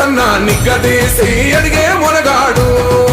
తన్నా నిగ్గదీసి అడిగే మునగాడు.